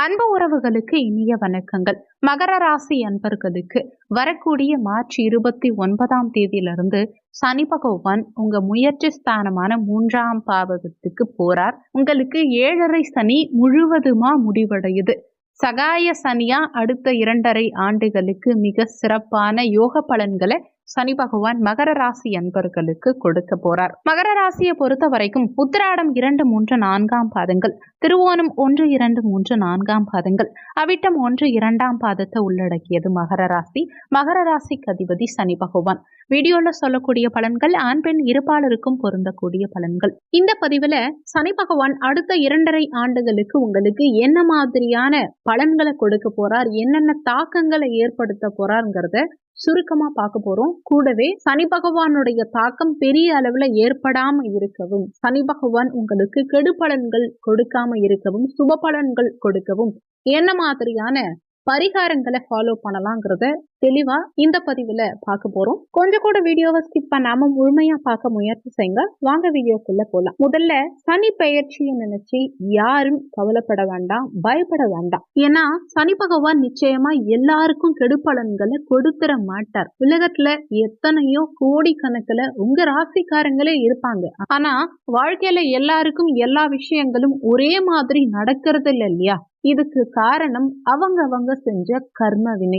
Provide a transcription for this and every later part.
அன்பு உறவுகளுக்கு இனிய வணக்கங்கள். மகர ராசி அன்பர்களுக்கு வரக்கூடிய மார்ச் இருபத்தி ஒன்பதாம் தேதியிலிருந்து சனி பகவான் உங்க முயற்சி ஸ்தானமான மூன்றாம் பாவகத்துக்கு போறார். உங்களுக்கு ஏழரை சனி முழுவதுமா முடிவடையுது. சகாய சனியா அடுத்த இரண்டரை ஆண்டுகளுக்கு மிக சிறப்பான யோக பலன்களை சனி பகவான் மகர ராசி அன்பர்களுக்கு கொடுக்க போறார். மகர ராசியை பொறுத்த வரைக்கும் உத்திராடம் இரண்டு மூன்று நான்காம் பாதங்கள் திருவோணம் ஒன்று இரண்டு மூன்று நான்காம் பாதங்கள். அவிட்டம் ஒன்று இரண்டாம் பாதத்தை உள்ளடக்கியது மகர ராசி. மகர ராசிக்கு அதிபதி சனி பகவான். வீடியோல சொல்லக்கூடிய பலன்கள் ஆண் பெண் இருபாலருக்கும் பொருந்தக்கூடிய பலன்கள். இந்த பதிவுல சனி பகவான் அடுத்த இரண்டரை ஆண்டுகளுக்கு உங்களுக்கு என்ன மாதிரியான பலன்களை கொடுக்க போறார் என்னென்ன தாக்கங்களை ஏற்படுத்த போறாருங்கிறத சுருக்கமா பார்க்க போறோம். கூடவே சனி பகவானுடைய தாக்கம் பெரிய அளவுல ஏற்படாம இருக்கவும் சனி பகவான் உங்களுக்கு கெடு பலன்கள் கொடுக்காம இருக்கவும் சுப பலன்கள் கொடுக்கவும் என்ன மாதிரியான பரிகாரங்களை ஃபாலோ பண்ணலாங்கிறத தெளிவா இந்த பதிவுல பார்க்க போறோம். கொஞ்சம் கூட வீடியோவை ஸ்கிப் பண்ணாம முழுமையா பார்க்க முயற்சி செய்யுங்க. வாங்க வீடியோக்குள்ள போலாம். முதல்ல சனி பெயர்ச்சியை நினைச்சு யாரும் கவலைப்பட வேண்டாம் பயப்பட வேண்டாம். ஏன்னா சனி பகவான் நிச்சயமா எல்லாருக்கும் கெடுபலன்களை கொடுத்துட மாட்டார். உலகத்துல எத்தனையோ கோடி கணக்குல உங்க ராசிக்காரங்களே இருப்பாங்க. ஆனா வாழ்க்கையில எல்லாருக்கும் எல்லா விஷயங்களும் ஒரே மாதிரி நடக்கிறது இல்லை இல்லையா? இதுக்கு காரணம் அவங்க அவங்க செஞ்ச கர்ம வினை.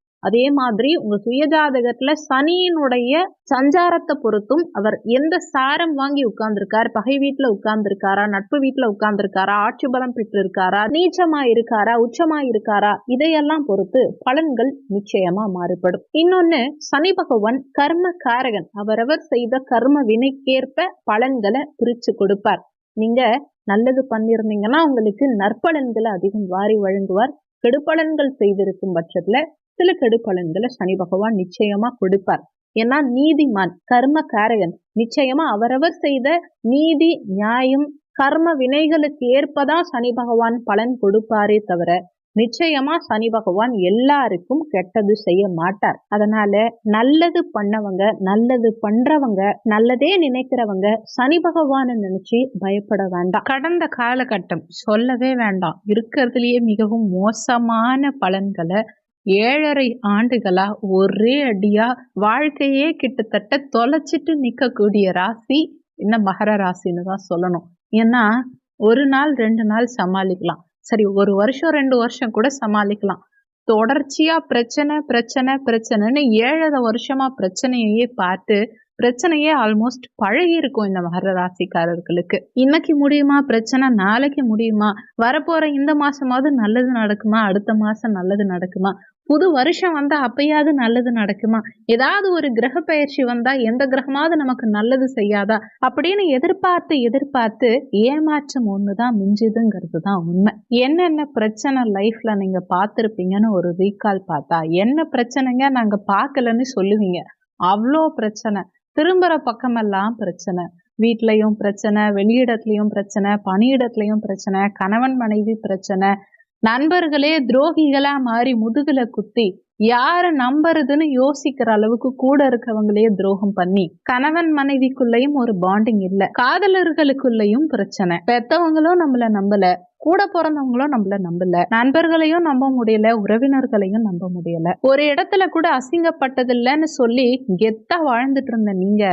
அதே மாதிரி உங்க சுயஜாதகத்துல சனியினுடைய சஞ்சாரத்தை பொறுத்தும் அவர் எந்த சாரம் வாங்கி உட்கார்ந்துருக்கார் பகை வீட்டுல உட்கார்ந்துருக்காரா நட்பு வீட்டுல உட்கார்ந்துருக்காரா ஆட்சி பலம் பெற்று இருக்காரா நீச்சமா இருக்காரா உச்சமா இருக்காரா இதையெல்லாம் பொறுத்து பலன்கள் நிச்சயமா மாறுபடும். இன்னொன்னு சனி பகவான் கர்ம காரகன் அவரவர் செய்த கர்ம வினைக்கேற்ப பலன்களை பிரிச்சு கொடுப்பார். நீங்க நல்லது பண்ணிருந்தீங்கன்னா உங்களுக்கு நற்பலன்களை அதிகம் வாரி வழங்குவார். கெடுபலன்கள் செய்திருக்கும் பட்சத்துல சில கெடுபலன்களை சனி பகவான் நிச்சயமா கொடுப்பார். ஏன்னா நீதிமான் கர்ம காரகன் நிச்சயமா அவரவர் செய்த நீதி நியாயம் கர்ம வினைகளுக்கு ஏற்பதான் சனி பகவான் பலன் கொடுப்பாரே தவிர நிச்சயமா சனி பகவான் எல்லாருக்கும் கெட்டது செய்ய மாட்டார். அதனால நல்லது பண்ணவங்க நல்லது பண்றவங்க நல்லதே நினைக்கிறவங்க சனி பகவான நினைச்சு பயப்பட வேண்டாம். கடந்த காலகட்டம் சொல்லவே வேண்டாம். இருக்கிறதுலயே மிகவும் மோசமான பலன்களை ஏழரை ஆண்டுகளா ஒரே அடியா வாழ்க்கையே கிட்டத்தட்ட தொலைச்சிட்டு நிற்கக்கூடிய ராசி இந்த மகர ராசின்னு தான் சொல்லணும். ஏன்னா ஒரு நாள் ரெண்டு நாள் சமாளிக்கலாம். சரி ஒரு வருஷம் ரெண்டு வருஷம் கூட சமாளிக்கலாம். தொடர்ச்சியா பிரச்சனை பிரச்சனை பிரச்சனைன்னு ஏழரை வருஷமா பிரச்சனையே பார்த்து பிரச்சனையே ஆல்மோஸ்ட் பழகி இருக்கும் இந்த மகர ராசிக்காரர்களுக்கு. இன்னைக்கு முடியுமா? பிரச்சனை நாளைக்கு முடியுமா? வரப்போற இந்த மாசமாவது நல்லது நடக்குமா? அடுத்த மாசம் நல்லது நடக்குமா? புது வருஷம் வந்தா அப்பயாவது நல்லது நடக்குமா? ஏதாவது ஒரு கிரக பயிற்சி வந்தா எந்த கிரகமாவது நமக்கு நல்லது செய்யாதா? அப்படின்னு எதிர்பார்த்து எதிர்பார்த்து ஏமாற்றம் ஒண்ணுதான் மிஞ்சுதுங்கிறது தான் உண்மை. என்னென்ன பிரச்சனை லைஃப்ல நீங்க பார்த்துருப்பீங்கன்னு ஒரு ரீகால் பார்த்தா என்ன பிரச்சனைங்க நாங்க பார்க்கலன்னு சொல்லுவீங்க. அவ்வளோ பிரச்சனை. திரும்புற பக்கமெல்லாம் பிரச்சனை. வீட்லயும் பிரச்சனை வெளியிடத்துலயும் பிரச்சனை பணியிடத்துலயும் பிரச்சனை கணவன் மனைவி பிரச்சனை நண்பர்களே துரோகிகளா மாறி முதுகுல குத்தி யார நம்புறதுன்னு யோசிக்கிற அளவுக்கு கூட இருக்கவங்களே துரோகம் பண்ணி கணவன் மனைவிக்குள்ளயும் ஒரு பாண்டிங் இல்ல. காதலர்களுக்குள்ளயும் பிரச்சனை. பெத்தவங்களும் நம்மள நம்பல கூட பிறந்தவங்களும் நம்மள நம்பல. நண்பர்களையும் நம்ப முடியல உறவினர்களையும் நம்ப முடியல. ஒரு இடத்துல கூட அசிங்கப்பட்டதில்லைன்னு சொல்லி கெத்தா வாழ்ந்துட்டு இருந்த நீங்க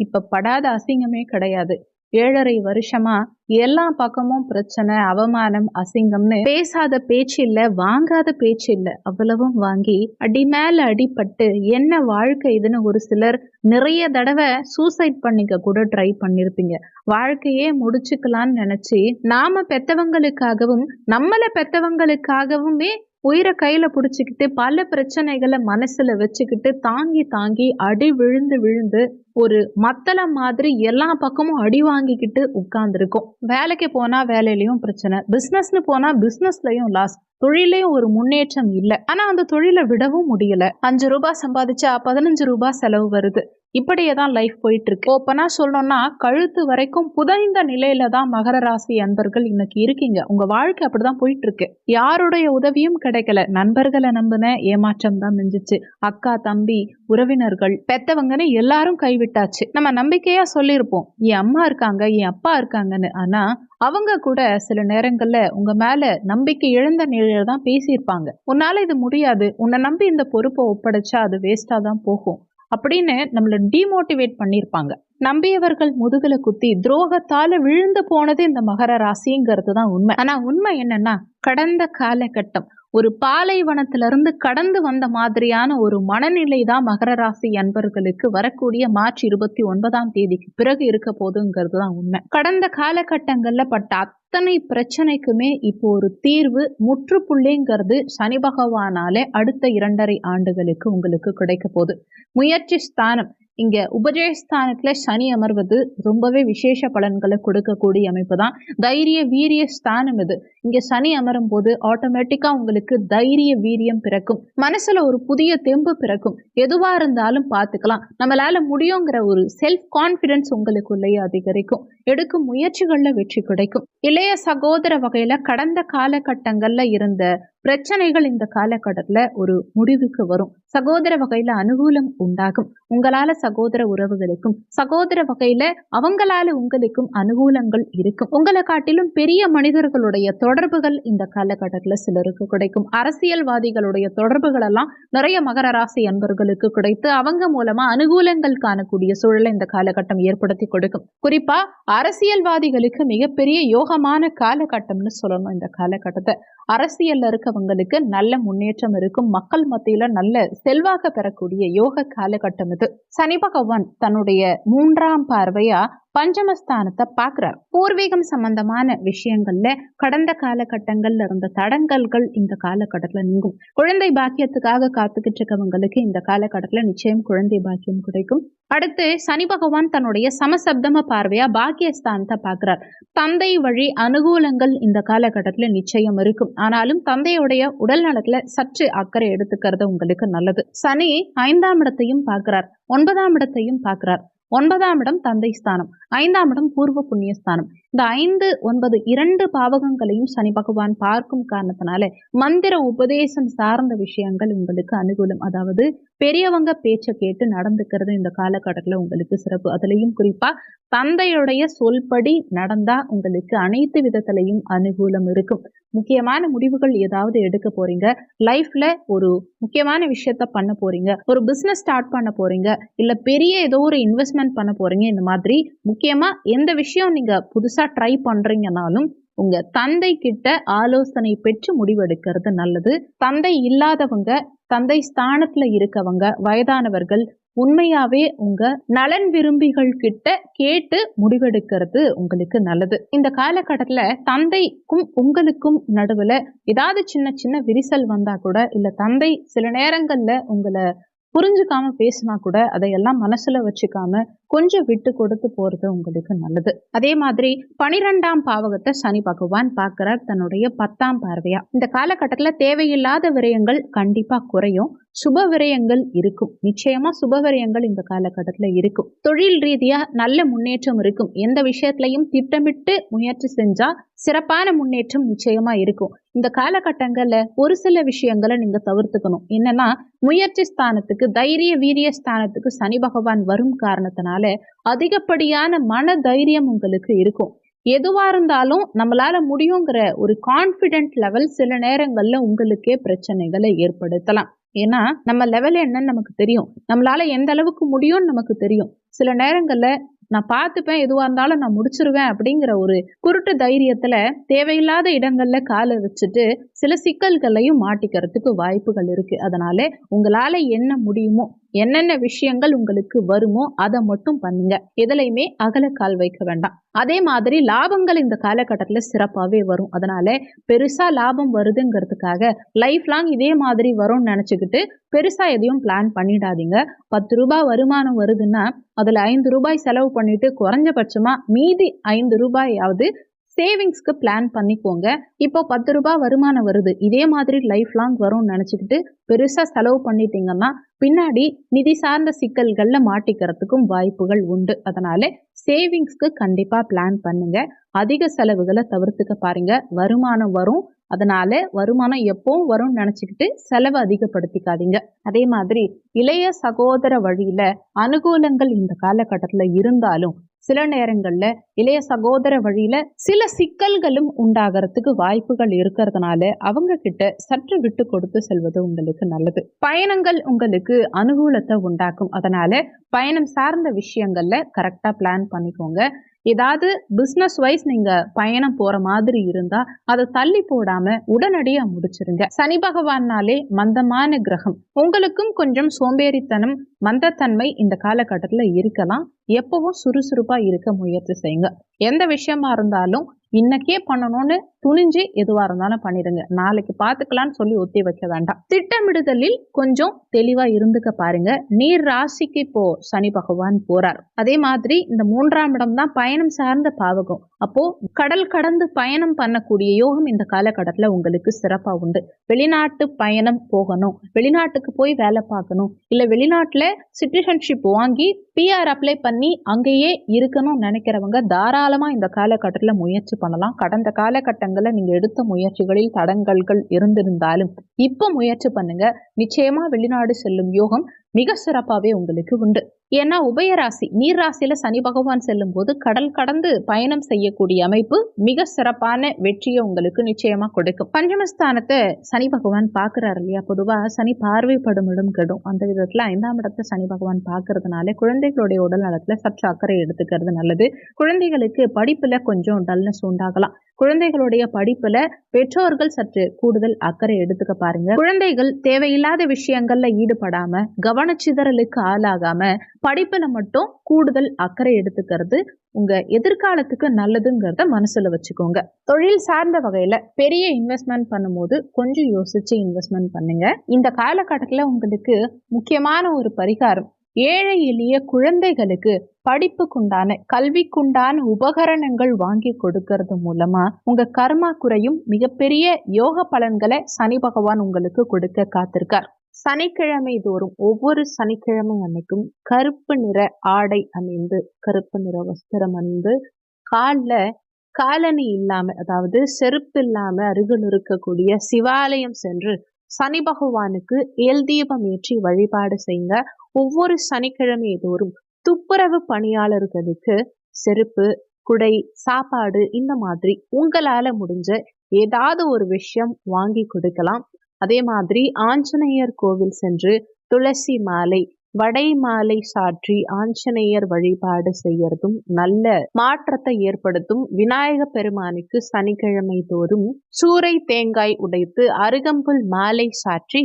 இப்ப படாத அசிங்கமே கிடையாது. ஏழரை வருஷமா எல்லா பக்கமும் பிரச்சனை அவமானம் அசிங்கம்னு பேசாத பேச்சு இல்ல வாங்காத பேச்சு இல்ல அவ்வளவும் வாங்கி அடி மேல அடிப்பட்டு என்ன வாழ்க்கை இதுன்னு ஒரு சிலர் நிறைய தடவை சூசைட் பண்ணிக்க கூட ட்ரை பண்ணிருப்பீங்க. வாழ்க்கையே முடிச்சுக்கலான்னு நினைச்சு நாம பெத்தவங்களுக்காகவும் நம்மள பெத்தவங்களுக்காகவுமே உயிரை கையில் பிடிச்சிக்கிட்டு பல பிரச்சனைகளை மனசில் வச்சுக்கிட்டு தாங்கி தாங்கி அடி விழுந்து விழுந்து ஒரு மத்தளம் மாதிரி எல்லா பக்கமும் அடி வாங்கிக்கிட்டு உட்கார்ந்துருக்கோம். வேலைக்கு போனால் வேலையிலையும் பிரச்சனை பிஸ்னஸ்னு போனால் பிஸ்னஸ்லையும் லாஸ் தொழிலையும் ஒரு முன்னேற்றம் இல்லை. ஆனால் அந்த தொழிலை விடவும் முடியல. அஞ்சு ரூபாய் சம்பாதிச்சா பதினஞ்சு ரூபாய் செலவு வருது. இப்படியே தான் லைஃப் போயிட்டு இருக்கு ஓப்பனா சொல்லணும்னா கழுத்து வரைக்கும் புதைந்த நிலையில தான் மகர ராசி அன்பர்கள் இன்னைக்கு இருக்கீங்க. உங்க வாழ்க்கை அப்படிதான் போயிட்டு இருக்கு யாருடைய உதவியும் கிடைக்கல. நண்பர்களை நம்பின ஏமாற்றம் தான் மிஞ்சிச்சு. அக்கா தம்பி உறவினர்கள் பெத்தவங்கன்னு எல்லாரும் கைவிட்டாச்சு. நம்ம நம்பிக்கையா சொல்லியிருப்போம். என் அம்மா இருக்காங்க என் அப்பா இருக்காங்கன்னு. ஆனா அவங்க கூட சில நேரங்கள்ல உங்க மேல நம்பிக்கை இழந்த நிலையில தான் பேசியிருப்பாங்க. உன்னால இது முடியாது. உன்னை நம்பி இந்த பொறுப்பை ஒப்படைச்சா அது வேஸ்டா தான் போகும். அப்படின்னு நம்மளை டிமோட்டிவேட் பண்ணியிருப்பாங்க. நம்பியவர்கள் முதுகுல குத்தி துரோகத்தால விழுந்து போனது இந்த மகர ராசிங்கிறது தான் உண்மை. ஆனா உண்மை என்னன்னா கடந்த காலகட்டம் ஒரு பாலைவனத்திலிருந்து கடந்து வந்த மாதிரியான ஒரு மனநிலை தான் மகர ராசி அன்பர்களுக்கு வரக்கூடிய மார்ச் இருபத்தி ஒன்பதாம் தேதிக்கு பிறகு இருக்க போதுங்கிறது தான் உண்மை. கடந்த காலகட்டங்கள்ல பட்ட அத்தனை பிரச்சனைக்குமே இப்போ ஒரு தீர்வு முற்றுப்புள்ளிங்கிறது சனி பகவானாலே அடுத்த இரண்டரை ஆண்டுகளுக்கு உங்களுக்கு கிடைக்க போகுது. முயற்சி ஸ்தானம் இங்க உபஜயஸ்தானத்தில் சனி அமர்வது ரொம்பவே விசேஷ பலன்களை கொடுக்கக்கூடிய அமைப்பு தான். தைரிய வீரிய ஸ்தானம் இது. இங்க சனி அமரும் போது ஆட்டோமேட்டிக்கா உங்களுக்கு தைரிய வீரியம் பிறக்கும். மனசுல ஒரு புதிய தெம்பு பிறக்கும். எதுவா இருந்தாலும் பார்த்துக்கலாம். நம்மளால முடியுங்கிற ஒரு செல்ஃப் கான்பிடன்ஸ் உங்களுக்குள்ளேயே அதிகரிக்கும். எடுக்கும் முயற்சிகள்ல வெற்றி கிடைக்கும். இளைய சகோதர வகையில கடந்த காலகட்டங்கள்ல இருந்த பிரச்சனைகள் இந்த காலகட்டத்துல ஒரு முடிவுக்கு வரும். சகோதர வகையில அனுகூலம் உண்டாகும். உங்களால சகோதர உறவுகளுக்கும் சகோதர வகையில அவங்களால உங்களுக்கும் அனுகூலங்கள் இருக்கும். உங்களை காட்டிலும் பெரிய மனிதர்களுடைய தொடர்புகள் இந்த காலகட்டத்துல சிலருக்கு கிடைக்கும். அரசியல்வாதிகளுடைய தொடர்புகள் எல்லாம் நிறைய மகர ராசி அன்பர்களுக்கு கிடைத்து அவங்க மூலமா அனுகூலங்கள் காணக்கூடிய சூழலை இந்த காலகட்டம் ஏற்படுத்தி கொடுக்கும். குறிப்பா அரசியல்வாதிகளுக்கு மிகப்பெரிய யோகமான காலகட்டம்னு சொல்லணும் இந்த காலகட்டத்தை. அரசியல்ல இருக்கவங்களுக்கு நல்ல முன்னேற்றம் இருக்கும். மக்கள் மத்தியில நல்ல செல்வாக்க பெறக்கூடிய யோக காலகட்டம் இது. சனி பகவான் தன்னுடைய மூன்றாம் பார்வையா பஞ்சமஸ்தானத்தை பார்க்குறார். பூர்வீகம் சம்பந்தமான விஷயங்கள்ல கடந்த காலகட்டங்கள்ல இருந்த தடங்கல்கள் இந்த காலகட்டத்துல நீங்கும். குழந்தை பாக்கியத்துக்காக காத்துக்கிட்டு இருக்கவங்களுக்கு இந்த காலகட்டத்துல நிச்சயம் குழந்தை பாக்கியம் கிடைக்கும். அடுத்து சனி பகவான் தன்னுடைய சமசப்தம பார்வையா பாக்கியஸ்தானத்தை பார்க்கிறார். தந்தை வழி அனுகூலங்கள் இந்த காலகட்டத்துல நிச்சயம் இருக்கும். ஆனாலும் தந்தையுடைய உடல் நலத்துல சற்று அக்கறை எடுத்துக்கிறது உங்களுக்கு நல்லது. சனி ஐந்தாம் இடத்தையும் பார்க்கிறார். ஒன்பதாம் இடத்தையும் பார்க்கிறார். ஒன்பதாம் இடம் தந்தை ஸ்தானம். ஐந்தாம் இடம் பூர்வ புண்ணிய ஸ்தானம். இந்த ஐந்து ஒன்பது இரண்டு பாவகங்களையும் சனி பகவான் பார்க்கும் காரணத்தினால மந்திர உபதேசம் சார்ந்த விஷயங்கள் உங்களுக்கு அனுகூலம். அதாவது பெரியவங்க பேச்சை கேட்டு நடந்துக்கிறது இந்த காலகட்டத்தில் உங்களுக்கு சிறப்பு. அதுலேயும் குறிப்பா தந்தையுடைய சொல்படி நடந்தா உங்களுக்கு அனைத்து விதத்திலையும் அனுகூலம் இருக்கும். முக்கியமான முடிவுகள் ஏதாவது எடுக்க போறீங்க? லைஃப்ல ஒரு முக்கியமான விஷயத்த பண்ண போறீங்க? ஒரு பிசினஸ் ஸ்டார்ட் பண்ண போறீங்க? இல்ல பெரிய ஏதோ ஒரு இன்வெஸ்ட்மெண்ட் பண்ண போறீங்க? இந்த மாதிரி முக்கியமா எந்த விஷயம் நீங்க புதுசா ட்ரை பண்றீங்கனாலும் உங்க தந்தை கிட்ட ஆலோசனை பெற்று முடிவெடுக்கிறது நல்லது. தந்தை இல்லாதவங்க தந்தை ஸ்தானத்துல இருக்கவங்க வயதானவர்கள் உண்மையாவே உங்க நலன் விரும்பிகள் கிட்ட கேட்டு முடிவெடுக்கிறது உங்களுக்கு நல்லது. இந்த காலகட்டத்துல தந்தைக்கும் உங்களுக்கும் நடுவுல ஏதாவது சின்ன சின்ன விரிசல் வந்தா கூட இல்ல தந்தை சில நேரங்கள்ல உங்களை புரிஞ்சுக்காம பேசினா கூட அதையெல்லாம் மனசுல வச்சுக்காம கொஞ்சம் விட்டு கொடுத்து போறது உங்களுக்கு நல்லது. அதே மாதிரி பனிரெண்டாம் பாவகத்தை சனி பகவான் பார்க்கிறார் தன்னுடைய பத்தாம் பார்வையா. இந்த காலகட்டத்துல தேவையில்லாத விரயங்கள் கண்டிப்பா குறையும். சுப விரயங்கள் இருக்கும். நிச்சயமா சுப விரயங்கள் இந்த காலகட்டத்தில் இருக்கும். தொழில் ரீதியா நல்ல முன்னேற்றம் இருக்கும். எந்த விஷயத்திலையும் திட்டமிட்டு முயற்சி செஞ்சா சிறப்பான முன்னேற்றம் நிச்சயமா இருக்கும். இந்த காலகட்டங்கள்ல ஒரு சில விஷயங்களை நீங்க தவிர்த்துக்கணும். என்னன்னா முயற்சி ஸ்தானத்துக்கு தைரிய வீரிய ஸ்தானத்துக்கு சனி பகவான் வரும் காரணத்தினால அதிகப்படியான மன தைரியம் உங்களுக்கு இருக்கும். எதுவா இருந்தாலும் நம்மளால முடியுங்கிற ஒரு கான்பிடென்ட் லெவல் சில நேரங்கள்ல உங்களுக்கே பிரச்சனைகளை ஏற்படுத்தலாம். ஏன்னா நம்ம லெவல் என்னன்னு நமக்கு தெரியும். நம்மளால எந்த அளவுக்கு முடியும்னு நமக்கு தெரியும். சில நேரங்கள்ல நான் பார்த்துப்பேன் எதுவாக இருந்தாலும் நான் முடிச்சிருவேன் அப்படிங்கிற ஒரு குருட்டு தைரியத்தில் தேவையில்லாத இடங்களில் காலை வச்சுட்டு சில சிக்கல்களையும் மாட்டிக்கிறதுக்கு வாய்ப்புகள் இருக்குது அதனால உங்களால் என்ன முடியுமோ என்னென்ன விஷயங்கள் உங்களுக்கு வருமோ அதை மட்டும் பண்ணுங்க. எதுலையுமே அகல கால் வைக்க வேண்டாம். அதே மாதிரி லாபங்கள் இந்த காலகட்டத்தில் சிறப்பாகவே வரும். அதனால பெருசாக லாபம் வருதுங்கிறதுக்காக லைஃப் லாங் இதே மாதிரி வரும்னு நினச்சிக்கிட்டு பெருசாக எதையும் பிளான் பண்ணிடாதீங்க. பத்து ரூபாய் வருமானம் வருதுன்னா அதில் ஐந்து ரூபாய் செலவு பண்ணிட்டு குறைஞ்சபட்சமாக மீதி ஐந்து ரூபாயாவது சேவிங்ஸ்க்கு பிளான் பண்ணிக்கோங்க. இப்போ பத்து ரூபாய் வருமானம் வருது. இதே மாதிரி லைஃப் லாங் வரும்னு நினச்சிக்கிட்டு பெருசாக செலவு பண்ணிட்டீங்கன்னா பின்னாடி நிதி சார்ந்த சிக்கல்களில் மாட்டிக்கிறதுக்கும் வாய்ப்புகள் உண்டு. அதனால சேவிங்ஸ்க்கு கண்டிப்பாக பிளான் பண்ணுங்க. அதிக செலவுகளை தவிர்த்துக்க பாருங்க. வருமானம் வரும். அதனால வருமானம் எப்பவும் வரும்னு நினச்சிக்கிட்டு செலவு அதிகப்படுத்திக்காதீங்க. அதே மாதிரி இளைய சகோதர வழியில அனுகூலங்கள் இந்த காலகட்டத்தில் இருந்தாலும் சில நேரங்களில் இளைய சகோதர வழியில் சில சிக்கல்களும் உண்டாகிறதுக்கு வாய்ப்புகள் இருக்கிறதுனால அவங்க கிட்ட சற்று விட்டு கொடுத்து செல்வது உங்களுக்கு நல்லது. பயணங்கள் உங்களுக்கு அனுகூலத்தை உண்டாக்கும். அதனால பயணம் சார்ந்த விஷயங்கள்ல கரெக்டாக பிளான் பண்ணிக்கோங்க. ஏதாவது பிஸ்னஸ் வைஸ் நீங்க பயணம் போற மாதிரி இருந்தா அதை தள்ளி போடாம உடனடியா முடிச்சிருங்க. சனி பகவான்னாலே மந்தமான கிரகம். உங்களுக்கும் கொஞ்சம் சோம்பேறித்தனம் மந்தத்தன்மை இந்த காலகட்டத்தில் இருக்கலாம். எப்பவும் சுறுசுறுப்பா இருக்க முயற்சி செய்யுங்க. எந்த விஷயமா இருந்தாலும் இன்னைக்கே பண்ணணும்னு துணிஞ்சு எதுவாக இருந்தாலும் பண்ணிடுங்க. நாளைக்கு பார்த்துக்கலான்னு சொல்லி ஒத்தி வைக்க வேண்டாம். திட்டமிடுதலில் கொஞ்சம் தெளிவாக இருந்துக்க பாருங்க. நீர் ராசிக்கு இப்போ சனி பகவான் போறார். அதே மாதிரி இந்த மூன்றாம் இடம் தான் பயணம் சார்ந்த பாவகம் அப்போ கடல் கடந்து பயணம் பண்ணக்கூடிய யோகம் இந்த காலகட்டத்தில் உங்களுக்கு சிறப்பாக உண்டு. வெளிநாட்டு பயணம் போகணும். வெளிநாட்டுக்கு போய் வேலை பார்க்கணும். இல்லை வெளிநாட்டில் சிட்டிசன்ஷிப் வாங்கி பிஆர் அப்ளை பண்ணி அங்கேயே இருக்கணும்னு நினைக்கிறவங்க தாராளமாக இந்த காலகட்டத்தில் முயற்சி பண்ணலாம். கடந்த காலகட்டங்களில் நீங்க எடுத்த முயற்சிகளில் தடங்கல்கள் இருந்திருந்தாலும் இப்போ முயற்சி பண்ணுங்க. நிச்சயமா வெளிநாடு செல்லும் யோகம் மிக சிறப்பாகவே உங்களுக்கு உண்டு. ஏன்னா உபயராசி நீர் ராசியில சனி பகவான் செல்லும் போது கடல் கடந்து பயணம் செய்யக்கூடிய அமைப்பு மிக சிறப்பான வெற்றியை உங்களுக்கு நிச்சயமா கொடுக்கும். பஞ்சமஸ்தானத்தை சனி பகவான் பாக்குறாரு இல்லையா? பொதுவா சனி பார்வைப்படும் இடம் கெடும். அந்த விதத்துல ஐந்தாம் இடத்தை சனி பகவான் பாக்குறதுனால குழந்தைகளுடைய உடல் நலத்துல சற்று அக்கறை எடுத்துக்கிறது நல்லது. குழந்தைகளுக்கு படிப்புல கொஞ்சம் டல்னஸ் உண்டாகலாம். குழந்தைகளுடைய படிப்புல பெற்றோர்கள் சற்று கூடுதல் அக்கறை எடுத்துக்க பாருங்க. குழந்தைகள் தேவையில்லாத விஷயங்கள்ல ஈடுபடாம கவனச்சிதறலுக்கு ஆளாகாம படிப்பில் மட்டும் கூடுதல் அக்கறை எடுத்துக்கிறது. உங்கள் எதிர்காலத்துக்கு நல்லதுங்கிறத மனசில் வச்சுக்கோங்க. தொழில் சார்ந்த வகையில் பெரிய இன்வெஸ்ட்மெண்ட் பண்ணும்போது கொஞ்சம் யோசித்து இன்வெஸ்ட்மெண்ட் பண்ணுங்கள் இந்த காலகட்டத்தில் உங்களுக்கு முக்கியமான ஒரு பரிகாரம் ஏழை எளிய குழந்தைகளுக்கு படிப்புக்குண்டான கல்விக்குண்டான உபகரணங்கள் வாங்கி கொடுக்கறது மூலமா உங்க கர்மா குறையும். மிகப்பெரிய யோக பலன்களை சனி பகவான் உங்களுக்கு கொடுக்க காத்திருக்கார். சனிக்கிழமை தோறும் ஒவ்வொரு சனிக்கிழமை அன்னைக்கும் கருப்பு நிற ஆடை அணிந்து கருப்பு நிற வஸ்திரம் அணிந்து காலில் காலனி இல்லாம அதாவது செருப்பு இல்லாம அருகில் இருக்கக்கூடிய சிவாலயம் சென்று சனி பகவானுக்கு எல் தீபம் ஏற்றி வழிபாடு செய்யுங்க ஒவ்வொரு சனிக்கிழமை தோறும் துப்புரவு பணியாளர்களுக்கு செருப்பு குடை சாப்பாடு இந்த மாதிரி உங்களால முடிஞ்ச ஏதாவது ஒரு விஷயம் வாங்கி கொடுக்கலாம். அதே மாதிரி ஆஞ்சநேயர் கோவில் சென்று துளசி மாலை வடை மாலை சாற்றி ஆஞ்சநேயர் வழிபாடு செய்யறதும் நல்ல மாற்றத்தை ஏற்படுத்தும். விநாயக பெருமானுக்கு சனிக்கிழமை தோறும் சூறை தேங்காய் உடைத்து அருகம்புல் மாலை சாற்றி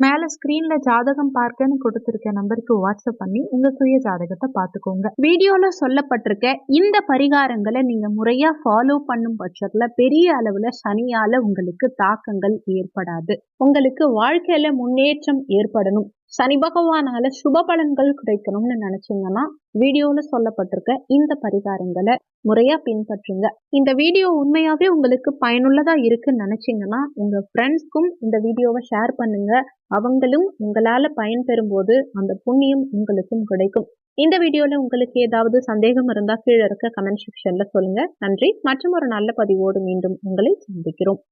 மேல ஸ்கிரீன்ல ஜாதகம் பார்க்கன்னு கொடுத்திருக்க நம்பருக்கு வாட்ஸ்அப் பண்ணி உங்க சுய ஜாதகத்தை பார்த்துக்கோங்க. வீடியோல சொல்லப்பட்டிருக்க இந்த பரிகாரங்களை நீங்க முறையா ஃபாலோ பண்ணும் பட்சத்துல பெரிய அளவுல சனியால உங்களுக்கு தாக்கங்கள் ஏற்படாது. உங்களுக்கு வாழ்க்கையில முன்னேற்றம் ஏற்படணும். சனி பகவானால சுப பலன்கள் கிடைக்கணும்னு நினைச்சீங்கன்னா வீடியோல சொல்லப்பட்டிருக்க இந்த பரிகாரங்களை முறையா பின்பற்றுங்க. இந்த வீடியோ உண்மையாவே உங்களுக்கு பயனுள்ளதா இருக்குன்னு நினைச்சீங்கன்னா உங்க ஃப்ரெண்ட்ஸ்க்கும் இந்த வீடியோவை ஷேர் பண்ணுங்க. அவங்களும் உங்களால பயன்பெறும் போது அந்த புண்ணியம் உங்களுக்கும் கிடைக்கும். இந்த வீடியோல உங்களுக்கு ஏதாவது சந்தேகம் இருந்தா கீழே இருக்க கமெண்ட் செக்ஷன்ல சொல்லுங்க. நன்றி. மற்றும் ஒரு நல்ல பதிவோடு மீண்டும் உங்களை சந்திக்கிறோம்.